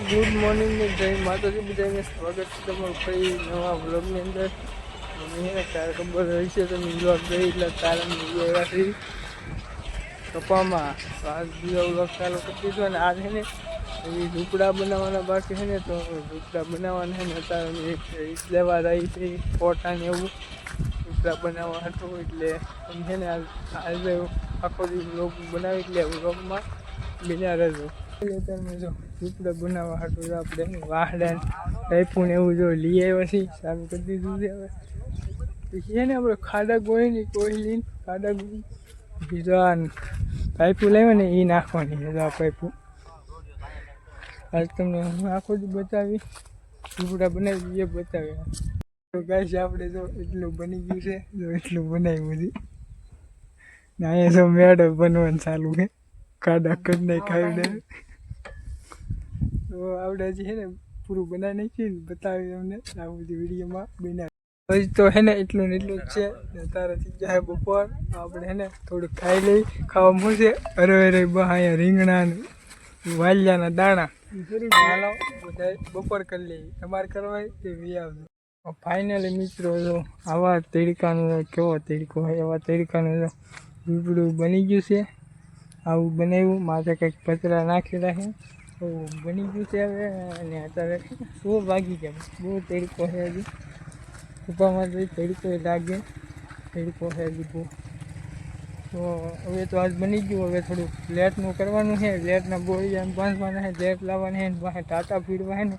Morning ને જય માતાજી બધાને સ્વાગત છે તમારું ફરી નવા વ્લોગની અંદર. મને તારે ખબર રહી છે તમે વ્લોગ ગઈ એટલે તારે આવ્યા છે કપામાં આજ બીજો વ્લોગ ચાલુ કરી દીધો અને આજ છે ને એ ઝૂંપડા બનાવવાના બાકી છે ને, તો ઝૂંપડા બનાવવાના છે ને તારે એક લેવા રહી છે, ફોટા ને એવું. ઝૂંપડા બનાવવા હતું એટલે સમજે ને આજ- આખો દિવસ વ્લોગ બનાવી એટલે વ્લોગમાં બિના રહેજો. તમે જો ઝૂંપડા બનાવવા હાટું આપણે વાહડા ટાઈપું ને એવું જો લઈ આવ્યા છીએ સારું કરી દીધું છે હવે. પછી છે ને આપણે ખાડા ગોળી ની કોઈ લઈને ખાડા ગોળી બીજો આ પાઇપું લાવ્યો ને એ નાખવાની છે આ પાઇપું. આજ તમને હું આખો જ બતાવી ઝૂંપડા બનાવી એ બતાવ્યા તો ગાઈસ આપણે જો એટલું બની ગયું છે જો એટલું બનાવ્યું છે. ને અહીંયા જો મેળ બનવાનું ચાલુ છે. કાડા કરી નાખાય ને તો આપણે હજી છે ને પૂરું બનાવી નાખ્યું ને બતાવી અમને આ બધી વિડીયોમાં બનાવી. હજી તો હે ને એટલું ને એટલું જ છે. ને તારે થઈ જાય બપોર. આપણે હે ને થોડુંક ખાઈ લઈ, ખાવા મળશે. અરે અરે, બા, અહીંયા રીંગણા વાલિયાના દાણા. હાલો બધા બપોર કરી લઈએ. તમારે કરવા તે વી આવજો? ફાઇનલી મિત્રો, જો આવા તડકાનો કેવો તડકો હોય એવા તડકાનું જો ઝૂંપડું બની ગયું છે. આવું બનાવ્યું. માથે કંઈક પતરા નાખેલા છે. બની ગયું છે હવે અને અત્યારે સો વાગી ગયા બહુ તડકો છે હજી ઉપરમાં તો તડકો લાગે તડકો છે હજી બહુ તો હવે તો આજ બની ગયું હવે થોડુંક લેટનું કરવાનું છે લેટના બોળિયા બાંધવાના છે લેટ લાવવાના છે પાસે ટાટા પીડવા છે ને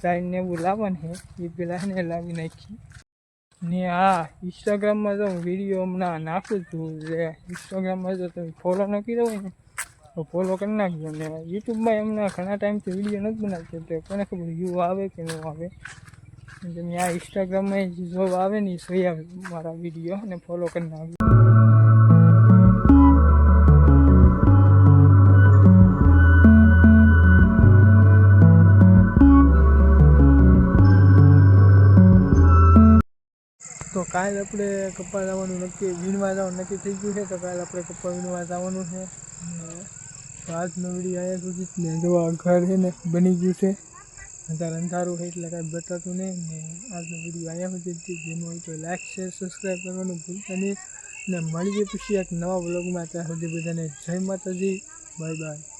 સાઈડ ને એવું લાવવાનું છે એ પેલા ને લાવી નાખી ને હા ઇન્સ્ટાગ્રામમાં તો હું વીડિયો હમણાં નાખું છું જે ઇન્સ્ટાગ્રામમાં જો તમે ફોલો ન કર્યો હોય ને તો ફોલો કરી નાખજો. અને યુટ્યુબમાં એમના ઘણા ટાઈમથી વીડિયો નથી બનાવતો. એટલે કોને ખબર વ્યૂ આવે કે ન આવે. તમે આ ઇન્સ્ટાગ્રામમાં જો આવે ને જોઈ આવે મારા વીડિયો અને ફોલો કરી નાખજો. તો કાલ આપણે કપા જવાનું નક્કી, વીણવા જવાનું નક્કી થઈ ગયું છે. તો કાલ આપણે કપા વીણવા જવાનું છે. આજનો વીડિયો આવ્યા સુધી ને જો આ ઘર છે ને બની ગયું છે. અત્યારે અંધારું છે એટલે કાંઈ બતાતું નહીં. ને આજનો વીડિયો આવ્યા સુધી જેમ હોય તો લાઈક શેર સબસ્ક્રાઈબ કરવાનું ભૂલતા નહીં. ને મળીએ પછી એક નવા બ્લોગમાં ત્યાં સુધી બધાને જય માતાજી. Bye bye.